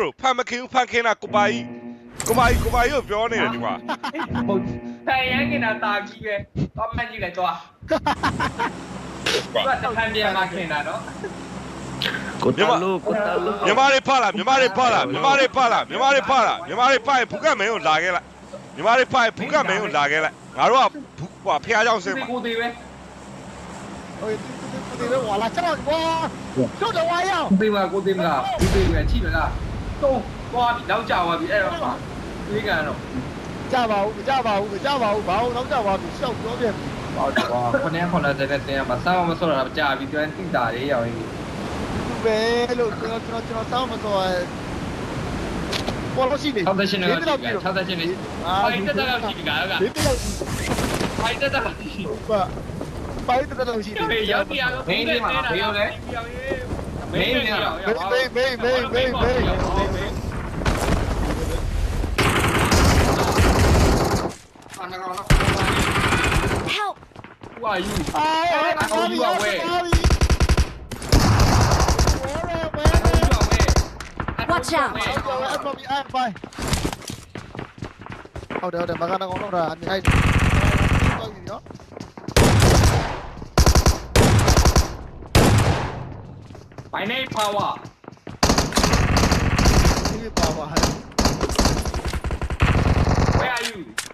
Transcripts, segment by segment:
bro ဖန်မခင်ဘူးဖန်ခင်တာကိုပါကြီးကိုပါကြီးကိုပါကြီးကိုပြောနေတယ်ဒီမှာ ဟုတ်တိုင်ရန်ကင်တာတာကြီးပဲတော့မှတ်ကြည့်လိုက်တော့သူကတခန်းပြန်มาခင်တာနော် ကိုတလူကိုတလူ မြမလေးဖလာမြမလေးဖလာမြမလေးဖလာမြမလေးဖလာမြမလေးဖရင်ဖူကမင်းကိုလာခဲ့လိုက်မြမလေးဖရင်ဖူကမင်းကိုလာခဲ့လိုက်ငါတို့ကဘူးဟွာဖះเจ้าစင်မှာ ကိုသေးပဲ โอ้ยตีเลยว่ะละจังว้าชุดว้าย่า ကိုသေးပါကိုသေးမလားကိုသေးပဲချိမလား တုံးသွားပြီနောက်ကျသွားပြီအဲ့တော့သွေးကန်တော့ကြပါဘူးမကြပါဘူးမကြပါဘူးဘာလို့နောက်ကြပါဘူးရှောက်ပြောပြန်ပြီဟုတ်တယ်ကွာခနဲ့ခနဲ့တဲ့တဲ့မှာစောင်းမစောတာကြာပြီကျွမ်းတိတာလေးရောင်ကြီးပဲလို့ကျွန်တော်ကျွန်တော်ကျွန်တော်စောင်းမစောပေါ်လို့ရှိနေ68နေ68နေ68နေအိုင်တက်တာရှိကြတာကအိုင်တက်တာရှိပါပိုင်တက်တာရှိတယ်။ရောက်ပြီအောင်။မင်းနေမှာဘယ်လိုလဲ။မင်းနေမှာ။မင်းမင်းမင်းမင်းမင်း မေး Help! ဝါယူအာအာဒီအာဒီ Watch out အဲ့တော့ဒီအဲ့ပိုင်ဟုတ်တယ်ဟုတ်တယ်မကတော့တော့တာအဲ့တော့ပြီနော်ဖိုင်နေပါဝါဒီပါပါဟဲ့ Where are you Where are you Where are you from အောက်မှာရှိရနော်အဲ့ဒီတိတိလက်လက်ဘယ်တော့ဘယ်တော့ဘယ်တော့ဘယ်တော့ Come on here ရှိတော့ရှိတော့ဘာကရဲဘာဒီလိုဖြစ်တင်းတင်းဒီက Watch out!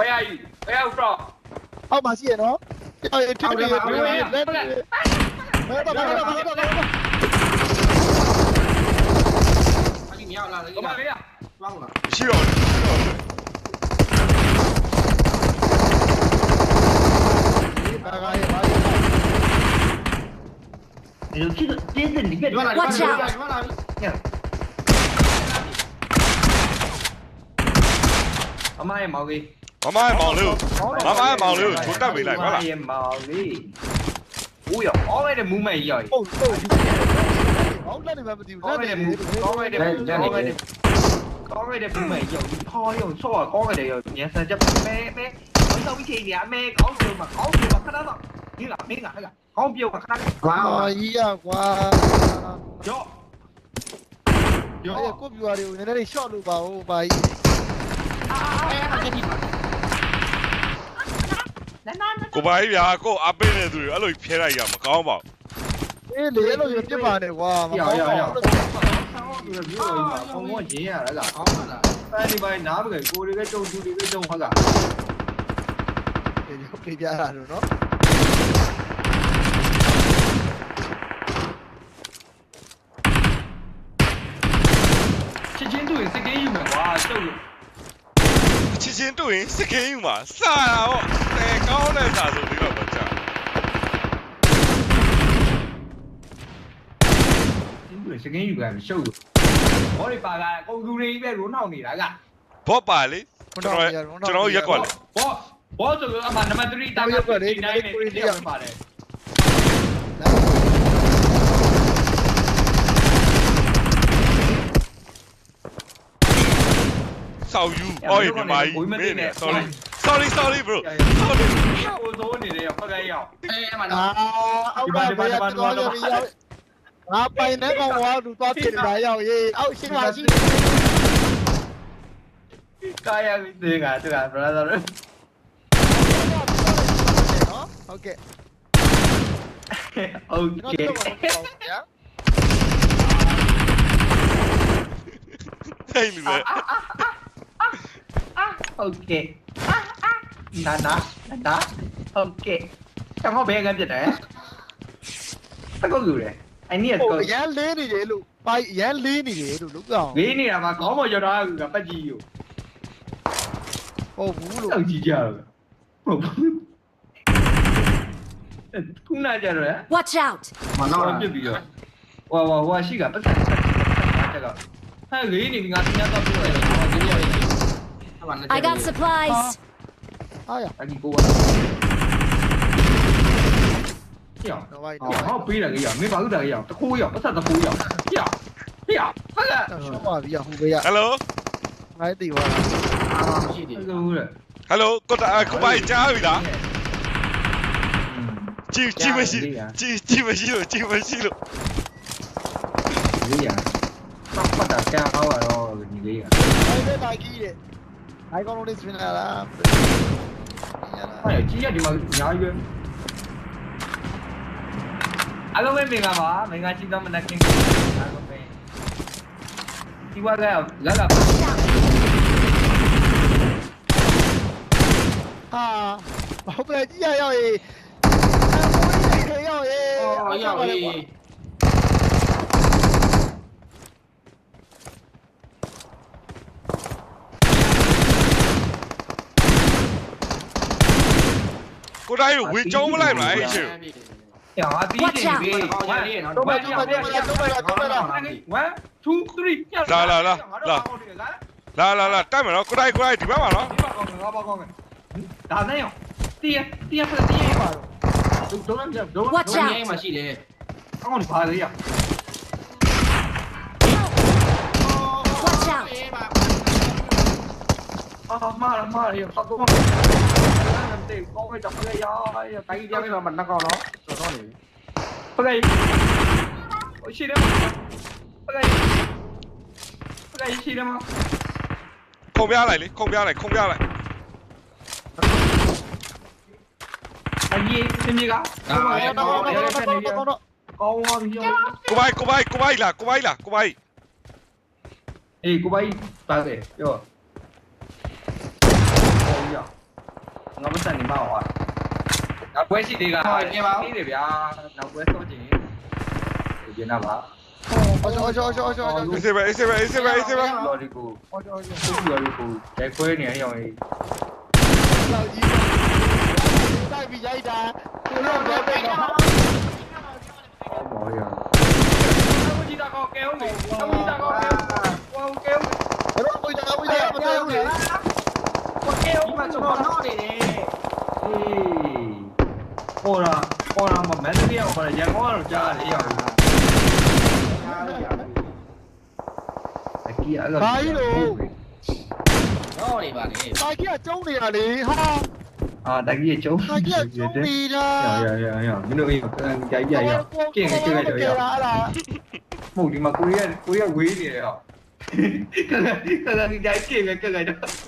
အမရဲ့မောင်လေးမမရဲ့မောင်လေးကိုမမရဲ့မောင်လေးကိုချိုးတက် ပေးလိုက်ဟုတ်လားရဲ့မောင်လေးဦးရ all right မူးမဲ့ရောက်ဟုတ်ဟုတ်ဟောင်းလည်းမမသိဘူး all right မူး all right မူး all right all right မူးမဲ့ရောက်ခေါ်ရောက်ဆော့ကောင်းရတယ်ရောက်ညစံချက်မဲမဲဘာလို့ဝိချေနေအမဲကောင်းတယ်မှာကောင်းတယ်မှာခဏတော့ဒီလားမင်းကဟဲ့ကောင်းပြုတ်ခဏကွာကြီးရကွာရော့အဲ့ကိုပြူရီကိုနည်းနည်းလေး short လုပ်ပါဦးဘာ ကြီးကိုပါကြီးဗျာကိုအပင်းနေသူတွေအဲ့လိုဖျဲလိုက်ရမကောင်းပါဘူးအေးလေအဲ့လိုပြစ်ပါနဲ့ကွာမကောင်းပါဘူးသူတို့ပြောရင်ဘာဘုံရင်းရလားကောင်းပါလားပန်းဒီပိုင်းနားပဲကိုတွေကကြုံသူတွေကကြုံဟုတ်လားအေးဟုတ်ပြပြတာလို့နော်ချင်းချင်းတွေ့စကင်းယူမယ်ကွာကျုပ်ချစ်ချင်းတွေ့ရင်စကင်းယူမှာစာတာပေါ့တဲ ကောင်းတဲ့စာဆိုပြီးတော့ကြာချင်းတွေ့စကင်းယူမယ်ရှုပ်လို့ဘောဒီပါကကုန်သူတွေပဲရိုးနှောက်နေတာကဘော့ပါလေကျွန်တော်ကျွန်တော်ရက်ကွက်လေဘောဘောဆိုတော့အမှနံပါတ်3တာကဒီနိုင်နေတယ်ပါတယ်စောက်ယူအော်ဒီမာကြီးမင်းနဲ့ sorry sorry sorry bro sorry ကိုသိုးနေတယ်ဖက်ခိုင်းရောက်အဲအမှ အာအောက်ကဘယ်တော့တော့ရောက်ငါပိုင်တဲ့ကောင်ကသူသွားဖြစ်နေတာရောက်ရေးအောက်ရှင်းပါရှိ ကာယပြီးသေးကသူက brother နော်ဟုတ်ကဲ့ โอ ကျွန် เค တော်တို့ကတော့ဗျာ ဟဲ့လူလေ โอเค ನಾನಾ ನಾನಾ ಓಕೆ ತಗೋ ಬೇಗ ಬಿಡ್ರೆ ತಗೋಗಿವ್ರೆ I need a coach. Dán lé đi vậy luôn. Bay dán lé đi vậy luôn đúng rồi. Lé này là mà có một giờ đó gặp cái gì rồi. Ô vũ luôn. Sao gì giờ? Cũng là giờ rồi á. Watch out. Mà nó làm gì bây giờ? Wow wow wow, xí gặp bất kỳ. Hai lé này mình ngắt nhau tao rồi. I got supplies. အားရအဒီကိုပါပြောတော့ဘိုင်ဟောတော့ဟောပေးတာကြီးရမင်းဘာလို့တာကြီးရတခိုးရပတ်သက်တခိုးရပြောပြောဟာလားရှော့ပါပြီဟိုဘေးက hello ငါသိပါလားရှိတယ်ဟုတ်တယ် hello ကိုတာကိုပါကြီးကြားပြီလားကြည့်ကြည့်မရှိကြည့်ကြည့်မရှိလို့ကြည့်မရှိလို့လေးရပတ်ပတ်တာကြောက်တော့ညီလေးကအဲ့ဒါလိုက်ကြီး တဲ့အိုင်ကွန်လုံးလေးစပင်လာလားအဲ့ကြီးရဒီမှာညာရွယ်အားလုံးပဲမင်္ဂလာပါမင်္ဂလာရှိသောမနက်ခင်းအားလုံးပဲဒီဝါကလာလာ ဟာဘာပဲကြီးရရောက်ရေးအမိုးကြီးရောက်ရေး အော်ရောက်ပြီ ကိုတိုင်းကိုဝေကျုံးမလိုက် မလားအဲ့ရှင်။ဟာတီးနေပြီ။အော်ရရနော်တော့ပဲတော့ပဲတော့ပဲတော့ပဲတော့ပဲတော့1 2 3လာလာလာလာလာလာလာတိုက်မယ်နော်ကိုတိုင်းကိုတိုင်းဒီဘက်မှာနော်ဒီပါကောင်းငါပါကောင်းဒါနဲ့ရောတီးရတီးရဆက်တီးရပါတော့ဒုံးလမ်းဒုံး Watch ကျော out င်းမှာရှိတယ်ကောင်းပါလေရ Watch out! အာမာမာရပတ် တော့တေကောင်းတော့ပဲရရတိုင်းကြောင်းမှာမနှကောင်းတော့တော်တော်နေပြီပကဲโอ้ရှိတယ်ပကဲပကဲရှိတယ်မခုံပြလိုက်လေခုံပြလိုက်ခုံပြလိုက်အကြီးစင်ကြီးကတော့တော့တော့တော့တော့ ငါမစနေမအောင်ဟာနောက်ပွဲရှိသေးကနေတယ်ဗျာနောက်ပွဲစောချင်ဒီနာပါအော်အော်အော်အော်အော်အော်အေးစေပဲအေးစေပဲအေးစေပဲအေးစေပဲလော်ဒီကိုအော်အော်သူ့လော်ဒီကိုဂျိုက်ခွဲနေရအောင်ကြီးလောက်ကြီးတိုက်ပြီးရိုက်တာကိုတော့တော့တော့အော်မော်ရအခုကြည့်တာကောကဲဦးမေအခုကြည့်တာကောကဲဦးဝေါ ကဲဦးဘယ်တော့ကိုကြောက်ဘူးကြောက်မတော်ဘူးလေဝကဲဦးမကျွန်တော်တော့နေတယ်အေးပေါ်လာပေါ်လာမမက်ဆီရောက်ပေါ်ရန်ကုန်ကတော့ကြားရတယ်ရောက်အကြီးအဲ့လိုတော့နေပါလေတိုက်ကြီးကကျုံးနေရလေဟာအာတကြီးကျုံတိုက်ကြီးကကျုံးနေတာရရရရမင်းတို့အေးကြိုက်ကြရကျင့်ကြည့်လိုက်တော့ရအဲ့ဒါမဟုတ်ဒီမှာကိုရီးယားကိုရီးယားဝေးနေတယ်ဟောကကကကကြိုက်ကြည့်ပဲကကတော့အမီဒီတာကကကနဲ့ကြည့်လိုက်ဘာနဲ့တ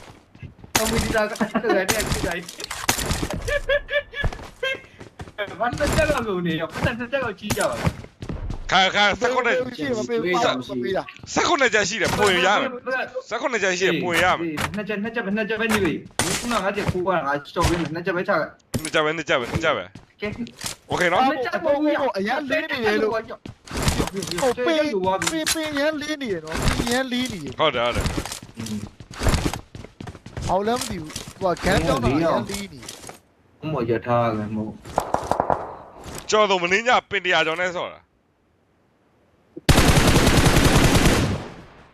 က်လို့နေရောပတ်တက်တက်ကိုကြီးကြပါ ခါခါစက်ခုနဲ့ ရှိမပေးဘူးပါမပေးတာ စက်ခုနဲ့ကြာရှိတယ်ပွင့်ရမယ်စက်ခုနဲ့ကြာရှိတယ်ပွင့်ရမယ် နှစ်ချက်နှစ်ချက်နှစ်ချက်ပဲနေပြီခုနကတည်းကကိုကငါချော်ပြီးနှစ်ချက်ပဲချက နှစ်ကြပဲနှစ်ကြပဲနှစ်ကြပဲ ကဲ โอเคနော် နှစ်ချက်ပုံရအရင်လေးနေတယ်လို့ ဟိုပေးပေးပေးရန်လေးနေရနော်ရန်လေးနေရ ဟုတ်တယ်ဟုတ်တယ် ဟောလည်းမသိဘူးဟိုကကန်ကြောင်းတာရန်လေးနေမောရထားတယ်မို့ကျော်တော်မင်းညပင်တရားကျော်နဲ့ဆော်တာ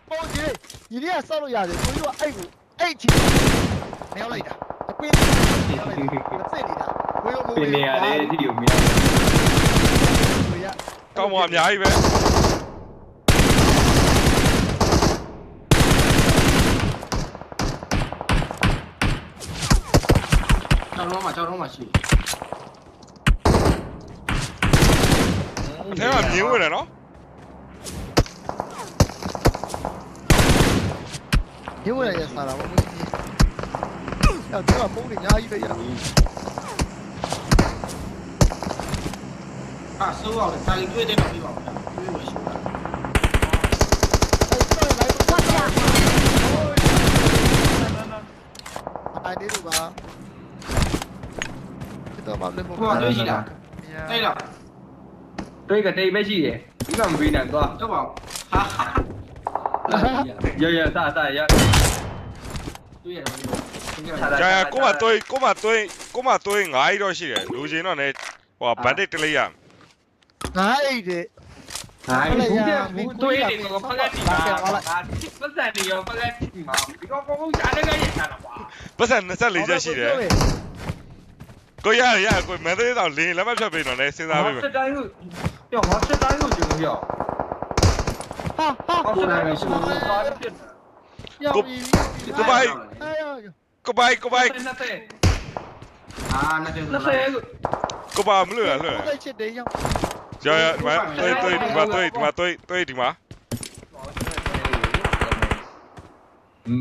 ဟိုကြီးညီလေးကစောက်လို့ရတယ်ကိုကြီးကအဲ့ကိုအဲ့ချီနေရောက်လိုက်တာအပင်းနေရောက်လိုက်တာမစစ်နေတာဝေယိုမိုးပင်နေရတယ်ဒီလိုမျိုးဝေယကောင်းမွားအများကြီးပဲ င်းတော့မှာကျောင်းတော့မှာရှိအထဲမှာမြင်းဝင်တယ်နော်ညဝင်ရစားတာဘာလို့ကြီးတော့တော့ပုံးနေညာကြီးပဲရအောင်အာဆိုးအောင်တယ်ဆိုင်တွေ့တဲ့တော့ပြပါဦးတွေ့လို့ရှိတာ Watch out! အဲ့ဒီလိုပါ တော့ဘာလဲမဟိုကတွေ့ရှိတာအဲ့တော့တွေ့ကတိတ်ပဲရှိတယ်ဒီကမပြီးနိုင်သွားတော့ပါဟာရရစစရတွေ့ရတယ်တွေ့ရကြာရကိုမသွေးကိုမသွေးကိုမသွေးငါးကြီးတော့ရှိတယ်လူချင်းတော့ねဟိုဘန်ဒစ်တလေးရငါအဲ့ဒီဟိုဘူးကဘူးတွေ့တယ်ကောဖက်တီပါအာပတ်စံနေရောဖက်တီမှာဒီကောကောကောရှားနေကြရတာပါပတ်စံ24ချ က်ရှိတယ်ကိုရရကိုမန်သေးတော့လင်းလက်မဖြတ်ပေးတော့လဲစဉ်းစားပေးမယ်စတိုင်းကိုပြောငါစတိုင်းကိုကျုံပြောဟာဟာဟောစတိုင်းကိုကျုံသွားပြစ်ရောက်ပြီကိုပိုင်အဲ့ရကိုပိုင်ကိုပိုင်နှစ်သက်အာနှစ်တယ်နှစ်သက်ကိုကိုပါမလို့ရလွှဲအဲ့ချစ်တယ်ရောက်ရရဒီမှာသွေးသွေးဒီမှာသွေးဒီမှာသွေးသွေးဒီမှာ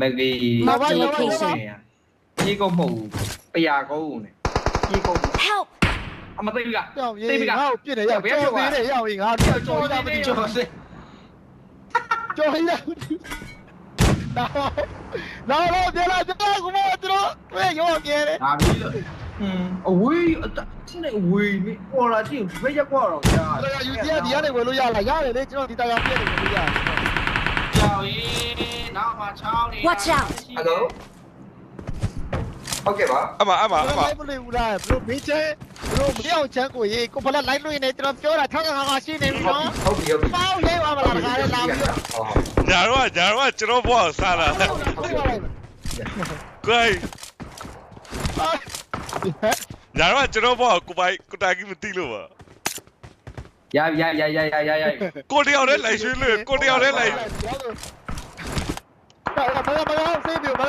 မဂီကြီးကုန်မဟုတ်ပယာကုန်းနဲ့ ကြီးကုန် Help! အမသိဘူးကကြောင်ရေးငါ့ကိုပြစ်တယ်ရောက်ကြော်သေးတယ်ရောက်ရင်ငါတို့ကြော်ရတာမသိကျော်ဘူးစေကြော်ရတာတော့တော့ပြန်လာပြန်လာကူမတို့တွေ့ရောပြဲတယ်ဒါပြီးလို့อืมအဝေးအချင်းနဲ့အဝေးမပေါ်လာချင်းဘယ်ရက်ကွာတော့ကြာဒါကယူစီကဒီကနေဝယ်လို့ရလားရတယ်လေကျွန်တော်ဒီတရားပြည့်တယ်ဝယ်လို့ရတယ်ကျော်ရေးနောက်မှာချောင်းနေ Watch out ဟယ်လို ဟုတ်ကဲ့ပါအမအမဘာအမလိုက်မလို့ဘူးလားဘလို့မင်းချဲဘလို့မပြောင်းချမ်းကိုရေးကိုဖလာလိုက်လို့နေကျွန်တော်ပြောတာထောက်ခါခါရှိနေပြီနော်ဟုတ်ပြီဟုတ်ပြီပေါင်းရေးပါမလားခါလေးလာပြီးတော့ညာတော့ညာတော့ကျွန်တော်ဘောစားလာကိုယ်ညာတော့ကျွန်တော်ဘောကိုပိုင်ကိုတာကြီးမသိလို့ပါရရရရရရရကိုတယောက်တည်းလိုက်ရွှေလို့ကိုတယောက်တည်းလိုက်ဘာဘာဘာဘာဆေးပြဘာ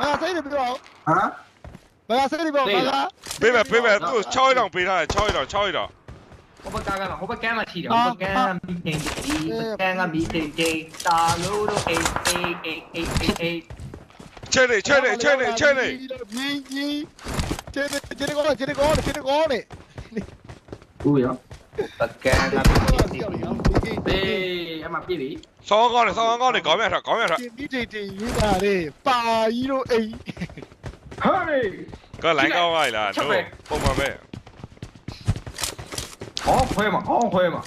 ဘာဆေးပြပြောဟမ် ဘာဆေးပြဘာဘာပေးမယ်ပေးမယ်သူ့6ရက်တောင်ပေးထားတယ်6ရက်တောင်6ရက်တောင်ဟိုဘက်ကကဟိုဘက်ကမ်းမှာရှိတယ်ဟိုဘက်ကမ်းမီတင်ဒီဘက်ကမ်းကမီတင်တေတာလို့တော့အေးအေးအေးအေးအေးချဲနေချဲနေချဲနေချဲနေမြင်းကြီးချဲနေချဲနေကောချဲနေကောချဲနေကောနေဦးရောဘက်ကမ်းကမီတင်ဒီဘေးအမပြည့်ပြီဆောင်းကောင်းနေဆောင်းကောင်းနေခေါင်းမြတ်ထားခေါင်းမြတ်ထားဒီတိတိရေးတာလေပါကြီးတို့အိမ် ဟာလေကလိုင်းကောင်းလိုက်လားတို့ပုံမှန်ပဲဟောခွဲမှာဟောခွဲမှာ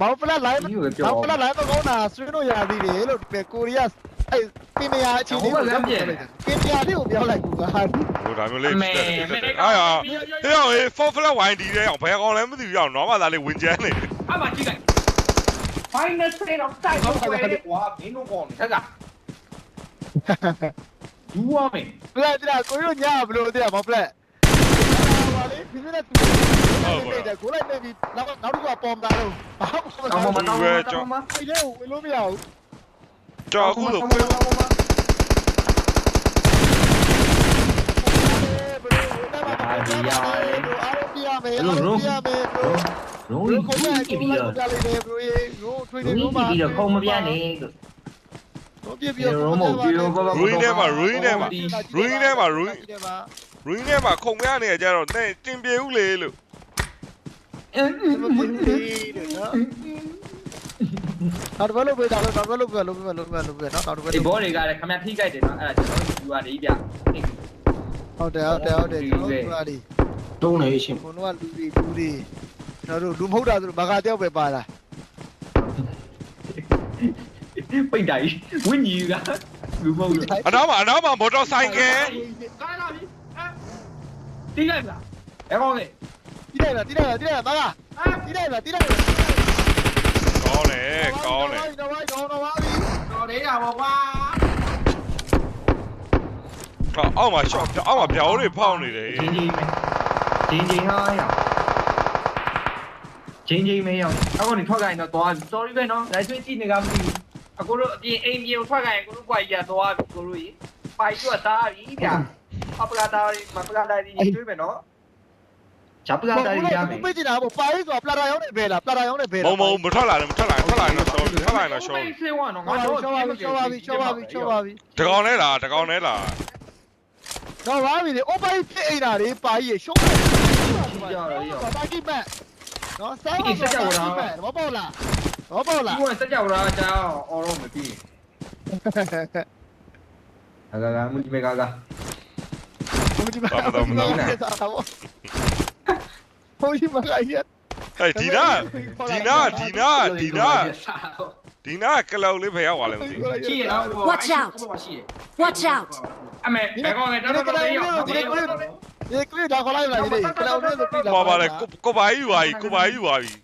ဘောင်ဖလာလိုက်ဒီကိုပြောဘောင်ဖလာလိုက်မကောင်းတာဆွေးလို့ရသေးတယ်လို့ကိုရီးယားအဲ့ပင်မယာအချင်းလေးပင်မယာလေးကိုပြောလိုက်ကူကဟာဟိုဒါမျိုးလေးအာရတယောက်ဟေးဖော်ဖလက်ဝိုင်းဒီတဲ့အောင်ဘယ်ကောင်လဲမသိဘူးအောင်တော့မှသာလေးဝင်ကျန်းနေအမကြည့်လို က် final trade of time တော့ခွဲလေကွာမင်းတို့ကောင်းနေတက်ကဒူဝါမေဖလာတိလာကိုရီးယားညာဘလို့တိလာဘောင်ဖလက်ဟာလေဒီနေ့တူကိုလိုက်နေပြီနောက်နောက်တစ်ခုပေါ်မှာတော့ဘာမှမတောင်းလုပ်မဘူးတောင်းမတောင်းမဒီလေဝင်လို့မရဘူးကြောက်အခုလို့အားပြရမယ်အားပြရမယ်လုံးဘကြီးရိုကိုကိုကြည့်ပြီးတော့ကြလိမ့်မယ်ဘရိုရေရိုထွေးနေလုံးလို့ကြီးပြီးတော့ခုံမပြနေ တော့ပြပြရောမဟုတ်ပြီးတော့ဘာရင်းထဲမှာရင်းထဲမှာရင်းထဲမှာရင်းထဲမှာရင်းထဲမှာခုံမရနေကြတော့တဲ့တင်ပြေဦးလေလို့နောက်တစ်ပတ်လို့ပဲဒါလို့နောက်တစ်ပတ်လို့ပဲလို့ပဲလို့ပဲလို့ပဲနော်နောက်တစ်ပတ်ဒီဘောတွေကလည်းခမထိကြိုက်တယ်နော်အဲ့ဒါကျွန်တော်ယူရတယ်ပြဟုတ်တယ်ဟုတ်တယ်ဟုတ်တယ်ကျွန်တော်တို့ကဒီတုံးနေရှင်ဘုံတော့လူတွေလူတွေကျွန်တော်တို့လူမဟုတ်တာဆိုတော့ဘာကတယောက်ပဲပါလာ ပိတ်တိုင်းဝင်းကြီးကလူမဟုတ်ဘူးအနောက်မှာအနောက်မှာမော်တော်ဆိုင်ကယ်ကားလာပြီတီးလိုက်လားအဲ့ကောင်းလေတိလိုက်လားတိလိုက်လားတိလိုက်လားဘာကတိလိုက်လားတိလိုက်လားကောင်းတယ်ကောင်းတယ်တော့ဝိုင်းတော့တော့ဝါပြီတော်လေးတာပေါ့ကွာအောက်မှာရှော့အော က်မှာပြောင်းတွေဖောင်းနေတယ်ဂျင်းဂျင်းဂျင်းဂျင်းဟာရောဂျင်းဂျင်းမေးရောအခုနေထွက်ကြရင်တော့သွား sorry ပဲနော်ဒါကျွေးကြည့်နေကမသိဘူးအခုတို့အပြင်အိမ်ပြေထွက်ကြရင်ကိုတို့ကွာကြီးကသွားပြီကိုတို့ကြီးပိုက်ကျွတ်သားပြီဗျာအပကတာရီမပကတာရီကျွေးမယ်နော်ဂျပကတာရီရမယ်ဘယ်ကြည့်တာပေါ့ပါရေးဆိုပလာတာရောင်းနေပဲလားပလာတာရောင်းနေပဲမုံမုံမထွက်လာတယ်မထွက်လာထွက်လာရင်တော့ရှော့ထွက်လာရင်တော့ရှော့ဆေးဝါနော်ငါငါတော့တို့ချောပါပြီချောပါပြီချောပါပြီချောပါပြီတကောင်နဲ့လားတကောင်နဲ့လားတော့ဝါပြီလေအိုပိုင်ဖြစ်အိမ်တာလေပါကြီးရှုံးတယ်ပါကိမက်နော်ဆောင်းဘာပေါ့လား ဘာပေါ့လားဒီကစကြဝဠာအကြောင်းအော်တော့မပြီးအကကမူဒီမေကာကဘုန်းကြီးမဘုန်းကြီးမကရဟဲ့ဒီနာဒီနာဒီနာဒီနာဒီနာကလောက်လေးဖယ်ရောက်သွားလဲမသိဘူးရှိရတော့ Watch out ရှိရ Watch out! အမေဘယ်ကောင်လဲတော်တော်တော်လေးရောက်ဒီကလေးဒါခေါ်လိုက်လားဒီကလောင်လေးဆိုပြီလားပေါ်ပါလေကိုကိုပါယူပါပြီကိုပါယူပါပြီ။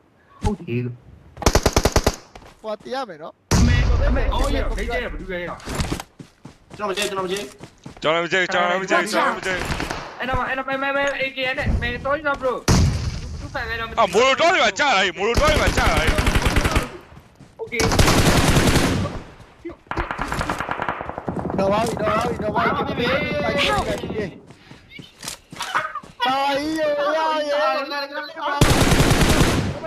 တော့အာမိုရိုတော်တွေပါကြာလာပြီမိုရိုတော်တွေပါကြာလာပြီ Okay တော့ပါပြီတော့ပါပြီတော့ပါပြီပြီပြီပြီပါရီရရရ Open Neto. Hi, hello. Hi, Open Neto. တွေ့ကြတယ်လို့ချက်ပေါ့တွေ့လားတွေ့တွေ့တွေ့ကရငါမျိုးပေးတာမေ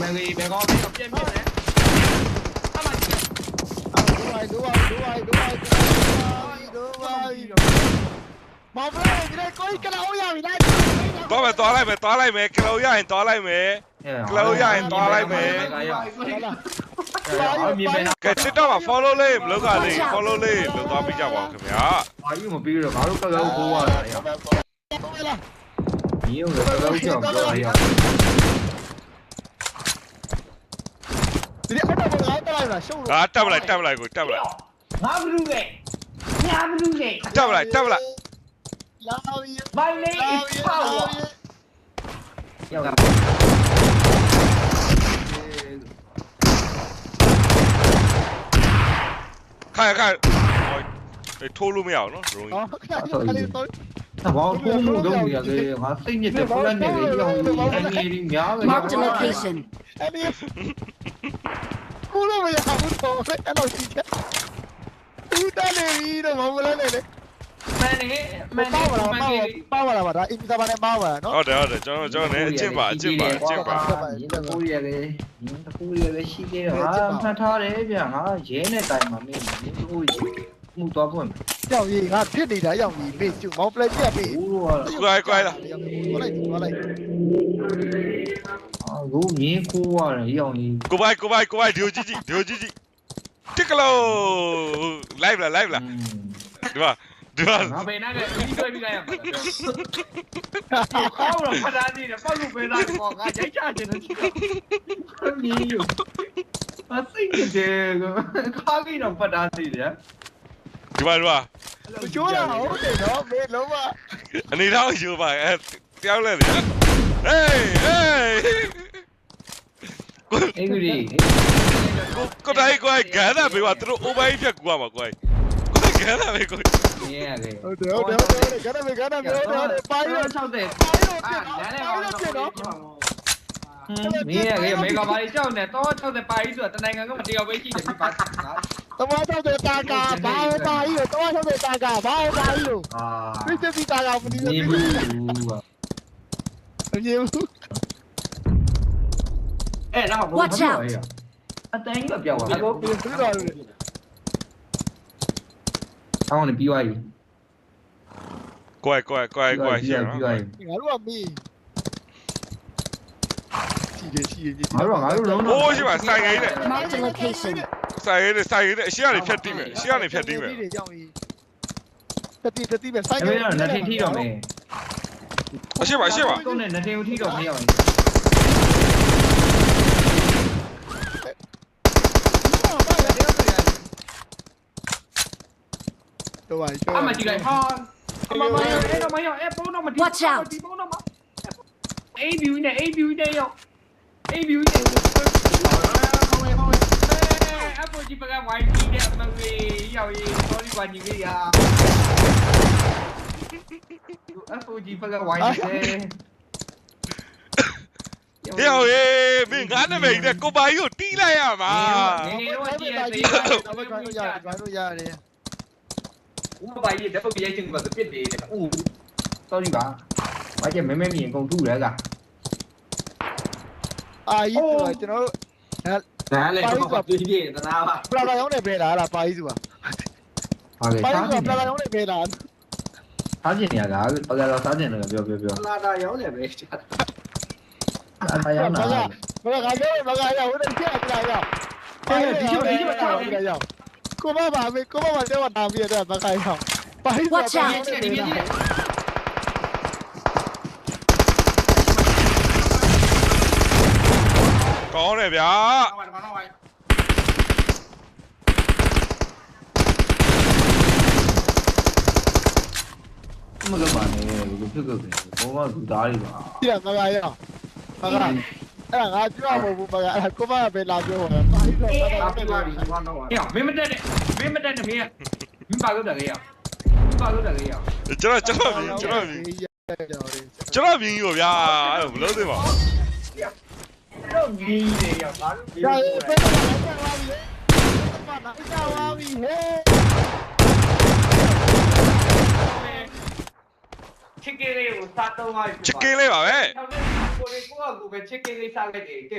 မင်းလေးဘယ်ကောင်းပြင်းပြင်းလဲအမကြီးအော်ဒိုဝိုင်ဒိုဝိုင်ဒိုဝိုင်ဒိုဝိုင်ဒိုဝိုင်မောင်ဖလဲဒီကိုကလာအောင်ရပြီလားတော့မယ်သွားလိုက်မယ်သွားလိုက်မယ်ကလောရရင်သွားလိုက်မယ်ကလောရရင်သွားလိုက်မယ်အော်မြင်မယ်နော်ကဲ TikTok မှာ follow လေးမလုပ်ကြသေး follow လေးလုပ်သွားပြီးကြပါဦးခင်ဗျာဘာကြီးမပြီးတော့ငါတို့ကကောက်ကိုးရတယ်ရဟုတ်လားမင်းတို့ကကောက်ကြောက်ပြောရ ဒီအဲ့တော့ဘာလဲတိုင်းလားရှုံးလို့ဟာတက်ပလိုက်တက်ပလိုက်ကိုတက်ပလိုက်ငါဘလူးလေငါဘလူးလေတက်ပလိုက်တက်ပလိုက်လာပြီ My name is Power ရောက်တာခိုင်ခိုင်အေးထိုးလို့မရအောင်နော် drone ဟောခါလေးတော့သ ဘောကိုမှုလုံးရလေငါစိတ်ညစ်တယ်ဖလန်နေလေရောင်းအငယ်ကြီးများလေ Marked a location. အဲ့ဒီကိုလိုမရဘူးတော့အဲ့လိုရှိတယ်ဦးတလေးပြီးတော့မမလဲနဲ့လေမန်နေမန်ပါနေပါမန်ပါနေပါပါပါဒါအင်တာဘာနဲ့ပါပါနော်ဟုတ်တယ်ဟုတ်တယ်ကျွန်တော်ကျွန်တော်လည်းအကျင့်ပါအကျင့်ပါအကျင့်ပါရင်းတကူရလေရင်းတကူရလေရှိသေးတယ်ဟာမှတ်ထားတယ်ဗျငါရဲနဲ့တိုင်မှာမင်းရင်းတကူရ မှုတော့ဖွင့်ကြောက်ကြီးငါဖြစ်နေတာရောက်ပြီမေ့ကျမောင်ပလက်ပြမေ့ဘူးတော့ကွိုင်ကွိုင်လားသွားလိုက်သွားလိုက်အာကိုမြင်းခိုးရတယ်ရောင်းကြီးကိုပိုင်ကိုပိုင်ကိုပိုင်ဒီကိုကြည့်ကြည့်ဒီကိုကြည့်ကြည့်တစ်ကလော live လား live လားဒီမှာဒီမှာငါဘယ်နာကဒီတွေ့ပြီးကြရမှာကောင်းတော့ဖတားနေတယ်ပေါ့လို့ပဲသားကောငါရိုက်ချချင်တယ်မြင်းယူအသိနေတယ်ခါကြီးတော့ဖတားနေတယ် ဒီမှာဒီမှာကျိုးလာဟုတ်တယ်နော်မေ့လုံးဝအနေတော့ယူပါအဲတယောက်လဲလေဟေးဟေးအင်္ဂလိပ်ကိုကိုတိုင်းကိုဂန်နာဘေးကသူတို့ over ဖြတ်ကူရမှာကိုကိုဂန်နာဘေးကိုမြင်းရတယ်ဟုတ်တယ်ဟုတ်တယ်ဟုတ်တယ်ကနမေကနမေဟုတ်တယ်ပါရ60ပါရအာပြလစ်မ်းနော်နဲ့ပါပါရပြတော့စ်နော်မင်းရမေဂါဘာကြီးကြောက်နေတော့60ပါကြီးဆိုတနိုင်ငံကမတရားပဲရှိတယ်ပြပါတ မတော့တဲ့တာကာဘာပါကြီးတော့တော့တဲ့တာကာဘာပါကြီးလို့အာပြစ်ပြစ်တာကာမဒီမြင်းဘူးဘူးအမြင်ဘူးအဲ့တော့ဘာလို့လဲအတိုင်းကပြောက်သွားဟိုပြင်ပြီးတော့လို့အော င်းနေပြီးသွားပြီကိုကိုကိုကိုရှင်းပြီးသွားပြီငါတို့ကမီးရှိတယ်ရှိတယ်ငါတို့ငါတို့လုံးဟိုးရှိပါဆိုင်ကြီးနဲ့ Marked a location. ဆိုင်ကြီးနဲ့ဆိုင်ကြီးနဲ့အရှိကနေဖြတ်တိမယ်အရှိကနေဖြတ်တိမယ်ကြောင်းကြီးတတိတတိပဲဆိုင်အဲ့တော့နှစ်ထင်ထီတော့မယ်အရှိပါအရှိပါတော့နဲ့နှစ်ထင်ထီတော့မရအောင်တော့ပါအမကြီးလိုက်ဟာအမမရောအဲ့တော့မရောအဲ့ပုံတော့မဒီပုံတော့မအေး view နဲ့အေး view နဲ့ရောအေး view နဲ့ဟောဟောဟော အပေါ်ကြီးပကဝိုင်းကြီးတဲ့မငေးရောက်ရေး sorry ပါညီလေးရာအပေါ်ကြီးပကဝိုင်းကြီးတဲ့ဟေးဟေးမင်းငါနာမည်နဲ့ကိုပိုင်ကိုတီးလိုက်ရမှာငယ်ငယ်တော့ကြည့်ရသေးတော့တယ်ဘာလို့ရဘာလို့ရတယ်ဥပပါကြီးတက်ပုတ်ရိုက်ချင်ပါပြစ်တယ်တဲ့ဦး sorry ပါဘာကျမဲမဲမြင်ကုန်ထုတယ်ကအာကြီးတော့ကျွန်တော်တို့ ဒါလည်းတော့ပြည့်ပြည့်တနာပါပလာလာရောင်းနေပဲလားလားပါကြီးဆိုတာဟာလေပါစားကြီးကျကင်ပလာလာရောင်းနေပဲလားစားကျင်ရတာပကလာစားကျင်တယ်ပြောပြောပြောလာတာရောင်းတယ်ပဲချာအမရနာမကငါပြောမကရဟိုတည်းချက်ကြလာရကိုမပါမေကိုမပါတဲ့ဝတာပြတဲ့ဘခိုင်အောင်ပိုင်း Watch out ကောင်းတယ်ဗျာမကပါနဲ့ဘယ်ဖြစ်ကြလဲဘောကသူသားတွေပါပြမကရအောင်မကအဲ့ဒါငါပြောမဟုတ်ဘူးမကအဲ့ကိုမကပဲလာပြောတာပိုင်းတော့တော့အားပြပါဒီဘာတော့ဟေ့မင်းမတက်နဲ့မင်းမတက်နဲ့မင်းမင်းပါလို့တက်လေရမင်းပါလို့တက်လေရကျွန်တော်ကျွန်တော်မြင်ကျွန်တော်မြင်ကျွန်တော်မြင်ရောဗျာအဲ့လိုမလုပ်သင့်ပါဘူး တော့ကြီးနေရဘာလို့ရရပဲပါပြီမနာကြပါပြီဟဲ့ချစ်ကလေးကိုစားတော့မှချစ်ကင်းလေးပါပဲကိုလေးကိုကကိုပဲချစ်ကလေးစားလိုက်တယ်ကဲ